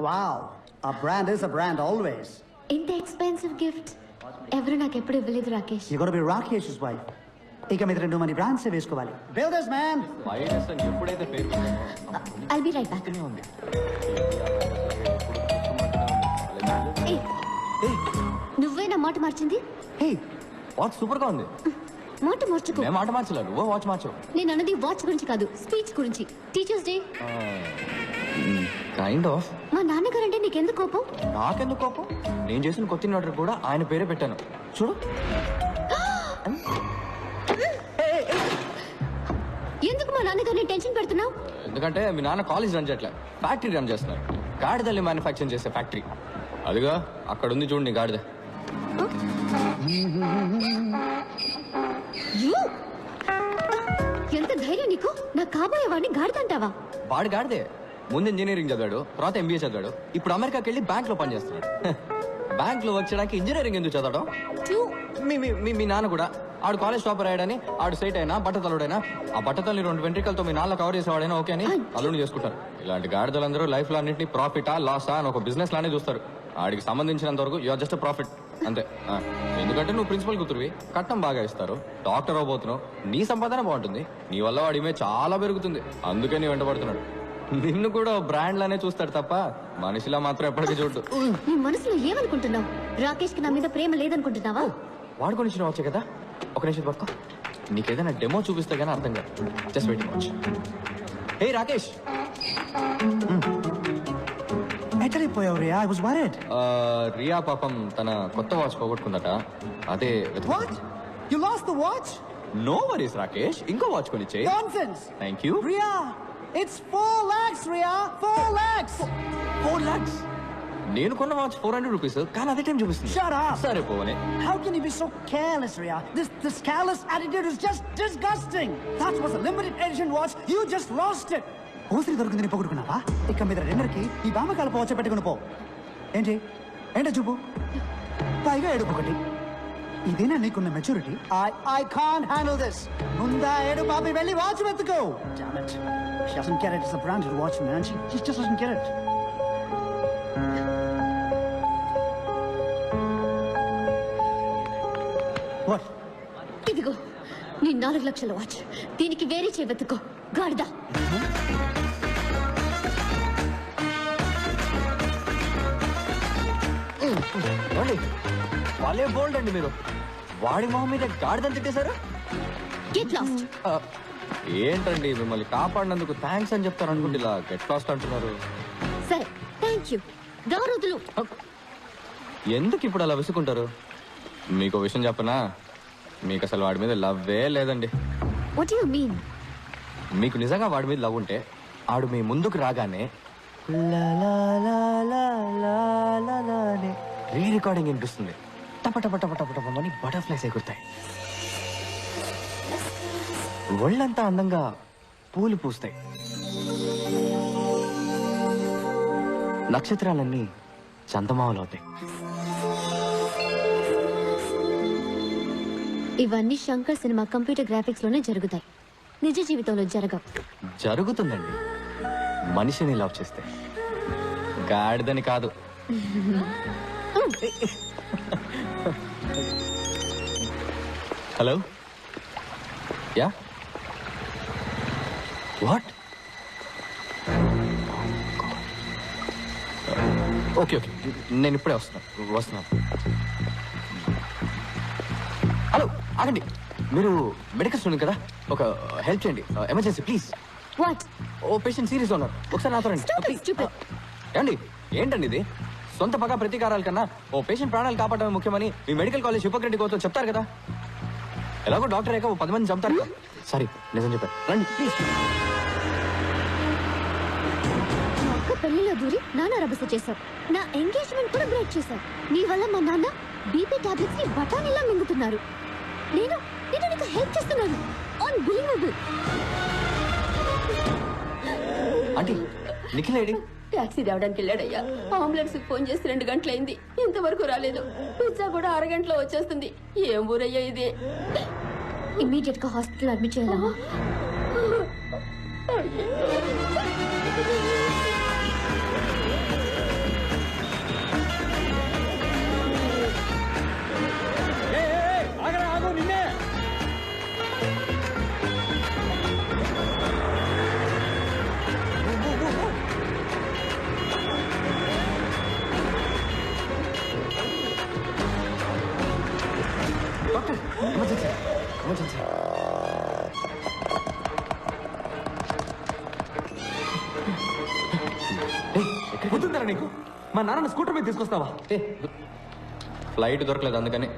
Wow, a brand is a brand always. ఇంత expensive gift ఎవరు నాకు ఎప్పుడు ఇవ్వలేదు Rakesh. You gotta be Rakesh's wife. ఇక మీద రెండు మంది బ్రాండ్స్ వేసుకోవాలి. బిల్డర్స్ మ్యాన్ వైరస్ అని ఎప్పుడైతే పేరు ఐల్ బి రైట్ బ్యాక్ ఉంది. నువ్వే నా మాట మార్చింది? హే వాచ్ సూపర్గా ఉంది మాట మార్చుకో. మేము మాట మార్చలేదు నువ్వు వాచ్ మార్చవు నేను అన్నది వాచ్ గురించి కాదు స్పీచ్ గురించి. టీచర్స్ డే కైండ్ ఆఫ్ మా నాన్నగారంటే నీకెందుకు కోపం? నాకెందుకు కోపం? నేను చేసిన కొత్త ఆర్డర్ కూడా ఆయన పేరే పెట్టాను. చూడు. ఎందుకు మా నాన్నగారిని టెన్షన్ పెడుతున్నావు? ఎందుకంటే మీ నాన్న కాలేజ్ రన్ చేయట్లే. ఫ్యాక్టరీ రన్ చేస్తున్నారు గాడిదల్ని మ్యానుఫ్యాక్చరింగ్ చేసే ఫ్యాక్టరీ అదిగా అక్కడ ఉంది చూడండి గాడిద. ఎంత ధైర్యం నీకు? నా కాబోయే వాడిని గాడిదంటావా? వాడు గాడిదే. ముందు ఇంజనీరింగ్ చదివాడు తర్వాత ఎంబీఏ చదివాడు ఇప్పుడు అమెరికాకి వెళ్ళి బ్యాంక్లో పనిచేస్తున్నాడు. బ్యాంక్లో వర్క్ చేయడానికి ఇంజనీరింగ్ ఎందుకు చదవడం? మీ మీ- మీ నాన్న కూడా. ఆడు కాలేజ్ టాపర్ అయ్యాడని ఆడు సైట్ అయినా బట్టతలుడైనా ఆ బట్టతల్ని రెండు వెంట్రికలతో మీ నాన్న కవర్ చేసేవాడైనా ఓకే అని అల్లుని చేసుకుంటారు. ఇలాంటి గాడిదలందరూ లైఫ్లో అన్నింటినీ ప్రాఫిటా లాసా అని ఒక బిజినెస్ లానే చూస్తారు. ఆడికి సంబంధించినంత వరకు యువర్ జస్ట్ ప్రాఫిట్ అంతే. ఎందుకంటే నువ్వు ప్రిన్సిపల్ కూతురువి. కట్నం బాగా ఇస్తారు. డాక్టర్ అవబోతున్నావు నీ సంపాదన బాగుంటుంది. నీ వల్ల వాడి ఇమేజ్ చాలా పెరుగుతుంది. అందుకే నీ వెంటబడుతున్నాడు నిన్ను కూడా బ్రాండ్ లానే చూస్తాడు తప్ప మనిషిలా మాత్రం ఎప్పటికీ చూడు నీ మనసులో ఏమనుకుంటున్నావు? రాకేష్కి నా మీద ప్రేమ లేదనుకుంటున్నావా? వాడు కొని వచ్చే కదా? ఒక నిమిషం పట్టుకో. నీకేదైనా డెమో చూపిస్తే గానీ అర్థం కాదు. Just waiting watch hey Rakesh. ఎక్కడిపోయావు Riya? I worried ఆ, రియా పాపం తన కొత్త వాచ్ పోగొట్టుకుందట. అదే what you lost the watch no worries Rakesh. ఇంకో watch కొనిచ్చే nonsense thank you Riya it's 4 lakhs Riya 4 lakhs. Four lakhs నేను కొన్న వాచ్ ఫోర్ హండ్రెడ్ రూపీస్ కానీ అదే టైం చూపిస్తుంది. Shut up. సరే పోవనే. How can you be so careless, Ria? This this careless attitude is just disgusting. That was a limited edition watch. You just lost it. ఊసిరి దొరికిందని పొగుడుకున్నావా? ఇక మీద రెండరికి ఈ బామకాల పోవచ్చ పెట్టుకుని పో. ఏంటి? ఏంటో చూపు? పైగా ఏడుపు ఒకటి. ఇదేనా నీకున్న maturity I I can't handle this ముందా ఏడు బాబి వెళ్ళి వాచ్ వెతుకో. Damn it. She doesn't get it. It's a branded watch, man. She, she just doesn't get it. What? ఇదిగో నీ నాలుగు లక్షల వాచ్ దీనికి వేరే చేయబెత్తుకో గాడిదా ఏమండి? వాళ్ళే బోల్డ్ అండి మీరు వాడి మొహం మీద గాడిదని తిట్టేశారు గెట్ లాస్ట్ ఏంటండి మిమ్మల్ని కాపాడినందుకు థ్యాంక్స్ అని చెప్తారు అనుకుంటే ఇలా గెట్ లాస్ట్ అంటున్నారు సరే థ్యాంక్ యూ ఎందుకు ఇప్పుడు అలా విసుకుంటారు మీకు విషయం చెప్పనా మీకు అసలు వాడి మీద లవ్వే లేదండి వాట్ యు మీన్ మీకు నిజంగా వాడి మీద లవ్ ఉంటే ఆడు మీ ముందుకు రాగానే రీ రికార్డింగ్ వినిపిస్తుంది టప టప టప బటర్ఫ్లైస్ ఎగురుతాయి ఒళ్ళంతా అందంగా పూలు పూస్తాయి. నక్షత్రాలన్నీ చందమామలు అవుతాయి ఇవన్నీ శంకర్ సినిమా కంప్యూటర్ గ్రాఫిక్స్లోనే జరుగుతాయి. నిజ జీవితంలో జరగవు. జరుగుతుందండి. మనిషిని లవ్ చేస్తే. గాడిదని కాదు. Hello? Yeah? What? Okay okay. నేను ఇప్పుడే వస్తున్నాను వస్తున్నాను హలో ఆగండి. మీరు మెడికల్ స్టూడెంట్ కదా? ఒక హెల్ప్ చేయండి. Emergency please. వాట్? ఓ పేషెంట్ సీరియస్ ఉన్నారు. ఒకసారి నాతో రండి. ఏమండి? ఏంటండి ఇది? సొంత పగ ప్రతీకారాల కన్నా ఓ పేషెంట్ ప్రాణాలు కాపాడమే ముఖ్యమని మీ మెడికల్ కాలేజ్ హిపోక్రటిక్ అవుతో చెప్తారు కదా? ఎలాగో డాక్టర్ అయ్యాక ఓ పది మంది చంపుతారు కదా. సారీ నిజం చెప్పారు. రండి ప్లీజ్. పెళ్ళిలో దూరి నాన్న రభస చేశావు. నా ఎంగేజ్మెంట్ కూడా బ్రేక్ చేశావు. నీ వల్ల మా నాన్న బీపీ టాబ్లెట్స్ని బఠానీలా మింగుతున్నారు. నేను నేను నీకు హెల్ప్ చేస్తున్నాను. అన్బిలీవబుల్ ఆంటీ నిఖిల్ ఏడి? టాక్సీ రావడానికి వెళ్ళాడయ్యా. అంబులెన్స్ ఫోన్ చేసి రెండు గంటలైంది. ఇంతవరకు రాలేదు. పిజ్జా కూడా అరగంటలో వచ్చేస్తుంది. ఏం ఊరయ్యా ఇది? ఇమీడియట్గా హాస్పిటల్ అడ్మిట్ Emergency. గుర్తుందరా నీకు మా నాన్న స్కూటర్ మీద తీసుకొస్తావా ఫ్లైట్ దొరకలేదు అందుకని.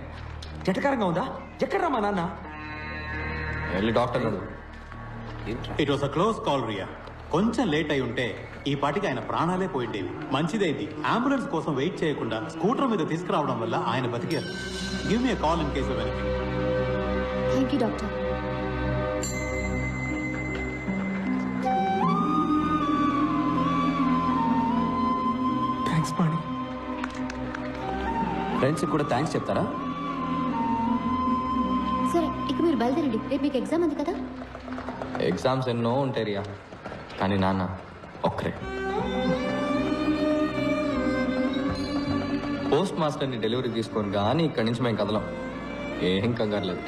జటకారంగా ఉందా? ఎక్కడ్రా మా నాన్న? వెళ్ళి డాక్టర్ గారు it was a close call Riya కొంచెం లేట్ అయి ఉంటే ఈ పాటికి ఆయన ప్రాణాలే పోయిండేవి. మంచిదైంది. అంబులెన్స్ కోసం వెయిట్ చేయకుండా స్కూటర్ మీద తీసుకురావడం వల్ల ఆయన బతికారు. Give me call in case వెనక్కి యూ డాక్టర్ థ్యాంక్స్ పాణి ఫ్రెండ్స్కి కూడా థ్యాంక్స్ చెప్తారా? సరే ఇక మీరు బయలుదేరండి. రేపు మీకు ఎగ్జామ్ ఉంది కదా? ఎగ్జామ్స్ ఎన్నో ఉంటాయి రియా. కానీ నాన్న ఒక్కరే. పోస్ట్ మాస్టర్ని డెలివరీ తీసుకొని కానీ ఇక్కడి నుంచి మేము కదలం. ఏం కంగారు లేదు.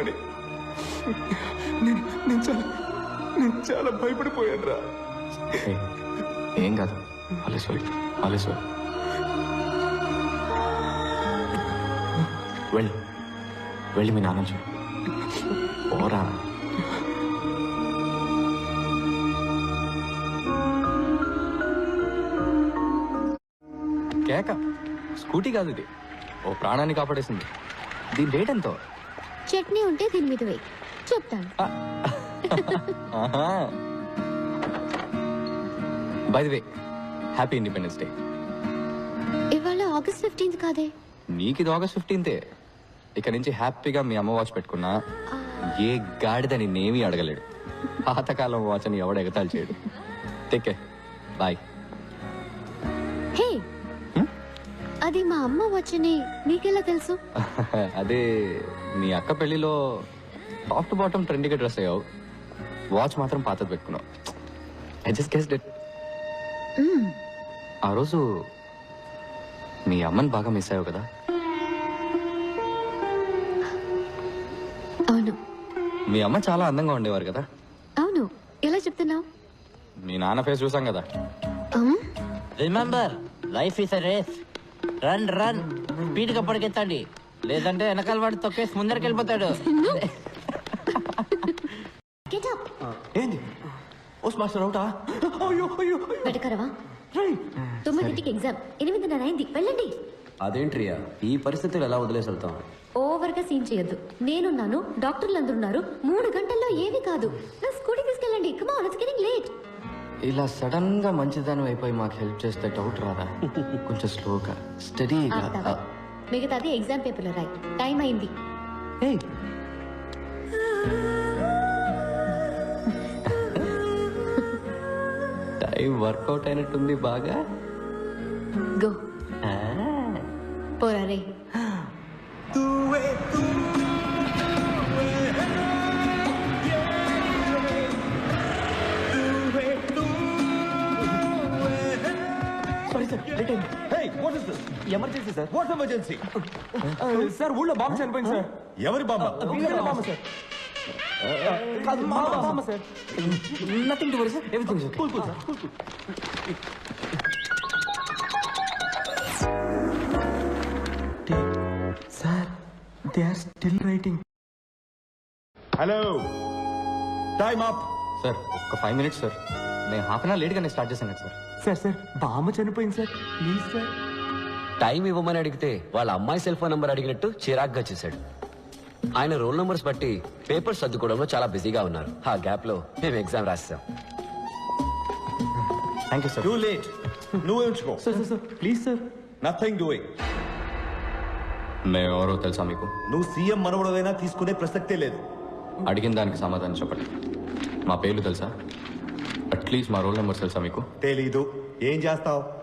సారీ నేను నేను చాలా నేను చాలా భయపడిపోయాను రా ఏం కాదు. అలేశ్వరి అలేశ్వరి వెళ్ళి. వెళ్ళి మీ నాన్న చూడు. ఓరా కేక స్కూటీ కాదు ఇది. ఓ ప్రాణాన్ని కాపాడేసింది. దీని రేట్ ఎంతో? చట్నీ ఉంటే దీని మీద వేయి. చెప్తాను. By the way happy independence day ఇవాళ ఆగస్ట్ ఫిఫ్టీన్త్ కాదే? నీకు ఇది ఆగస్ట్ ఫిఫ్టీన్తే ఇక నుంచి హ్యాపీగా మీ అమ్మ వాచ్ పెట్టుకున్నా ఏ గాడిద నేనేమీ అడగలేడు. పాతకాలం వాచ్ అని ఎవడ ఎగతాలు చేయడు. టేకే బాయ్ హే! అది మా అమ్మ వచ్చని నీకెలా తెలుసు? అదే మీ అక్క పెళ్ళిలో టాప్ టు బాటమ్ ట్రెండీగా డ్రెస్ అయ్యావు. వాచ్ మాత్రం పాతది పెట్టుకున్నావు. I just guess it hmm. ఆ రోజు మీ అమ్మని బాగా మిస్ అయ్యావు కదా? అవును. మీ అమ్మ చాలా అందంగా ఉండేవారు కదా? అవును. ఎలా చెప్తున్నావు? మీ నాన్న ఫేస్ చూసాం కదా? Remember life is a race run run స్పీడ్గా పరిగెత్తండి లేదంటే వెనకాల వాడు తొక్కేసి ముందరికి వెళ్ళిపోతాడు గెట్ అప్ ఏంది? పోస్ట్ మాస్టర్ అవుటా? అయ్యో అయ్యో వెటకరవా రేయ్. తొమ్మిదింటికి ఎగ్జామ్ ఎనిమిదిన్నర అయింది. వెళ్ళండి. అదేంట్రియా ఈ పరిస్థితులు ఎలా వదిలేసి వెళ్తాం ఓవర్గా సీన్ చేయొద్దు. నేనున్నాను డాక్టర్లు అందరూ ఉన్నారు మూడు గంటల్లో ఏమీ కాదు. నా స్కూటీ తీసుకెళ్ళండి. కమా ఇట్స్ గెటింగ్ లేట్ ఇలా సడన్గా మంచిదానం అయిపోయి మాకు హెల్ప్ చేస్తే డౌట్ రాదా? కొంచెం స్లోగా స్టడీగా మిగతాది ఎగ్జామ్ పేపర్లో రాయి. టైం అయింది. ఏయ్. టైం వర్కౌట్ అయినట్టుంది బాగా. గో. పోరా రే what is this emergency sir what emergency sir ఊళ్ళో బాంబు చనిపోయింది సార్ ఎవరి బాబా? వీళ్ళ బాంబు సార్ కాదు మా bomb sir nothing to worry sir everything okay cool cool sir cool cool sir they are still writing hello time up sir ఒక five minutes sir నేను half an hour లేట్గానే start చేశాను కదా sir sir sir బామ్మ చనిపోయింది sir please sir time ఇవ్వమని అడిగితే వాళ్ళ అమ్మాయి సెల్ ఫోన్ నంబర్ అడిగినట్టు చిరాగ్గా చేశాడు. ఆయన రోల్ నంబర్స్ బట్టి పేపర్స్ సర్దుకోవడంలో చాలా బిజీగా ఉన్నారు. ఆ గ్యాప్లో మేము ఎగ్జామ్ రాస్తాం thank you sir too late నువ్వే ఉంచుకో. Sir sir sir please sir nothing doing మేము ఎవరో తెలుసా మీకు? నువ్వు సీఎం మనవడదైనా తీసుకునే ప్రసక్తే లేదు. అడిగిన దానికి సమాధానం చెప్పండి. మా పేర్లు తెలుసా? అట్లీస్ట్ మా రోల్ నెంబర్స్ తెలుసా మీకు? తెలీదు. ఏం చేస్తావు?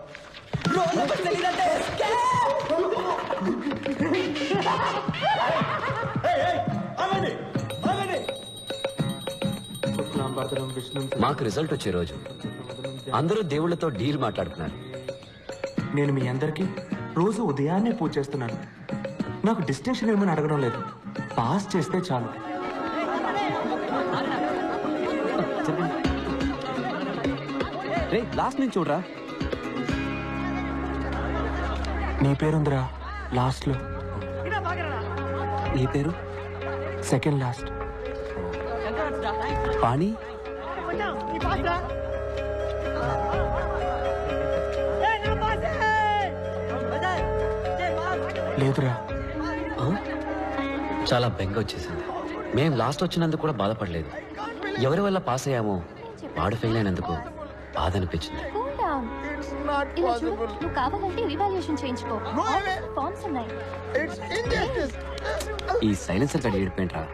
విష్ణు మాకు రిజల్ట్ వచ్చే రోజు. అందరూ దేవుళ్ళతో డీల్ మాట్లాడుకున్నారు నేను మీ అందరికీ రోజు ఉదయాన్నే పూజ చేస్తున్నాను. నాకు డిస్టింక్షన్ ఏమని అడగడం లేదు. పాస్ చేస్తే చాలు. రే లాస్ట్ నుంచి చూడరా. నీ పేరుందిరా లాస్ట్లో. నీ పేరు? Second last. పాణి? లేదురా. చాలా బెంగ వచ్చేసింది. మేం లాస్ట్ వచ్చినందుకు కూడా బాధపడలేదు. ఎవరి వల్ల పాస్ అయ్యామో వాడు ఫెయిల్ అయినందుకు బాధ అనిపించింది. నువ్వు కావాలంటే చేయించుకో. ఫార్మ్స్ ఉన్నాయి. ఈ సైలెన్సర్ ఏడిపోయింట్రా?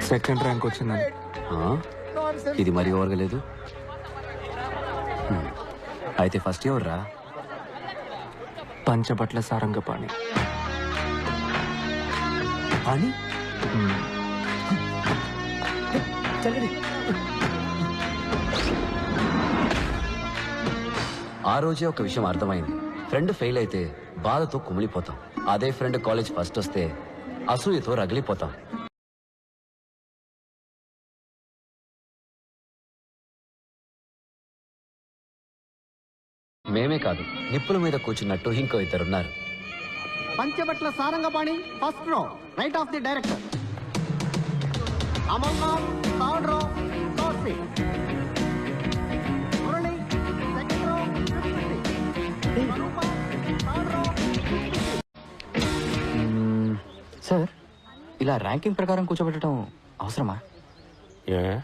సెకండ్ ర్యాంక్ వచ్చిందని. ఆ? ఇది మరీ ఓరగలేదు హ్మ్. అయితే ఫస్ట్ ఎవరు రా పంచబట్ల సారంగపాణి. పాణి ఆ రోజే ఒక విషయం అర్థమైంది. ఫ్రెండ్ ఫెయిల్ అయితే బాధతో కుమిలిపోతాం. అదే ఫ్రెండ్ కాలేజ్ ఫస్ట్ వస్తే అసూయతో రగిలిపోతాం. మేమే కాదు నిప్పుల మీద కూర్చున్నట్టు ఇంకో ఇద్దరున్నారు. Panchabatla Sarangapani first row right of the director. Amarnath third row sir ఇలా ర్యాంకింగ్ ప్రకారం కూర్చోబెట్టడం అవసరమా?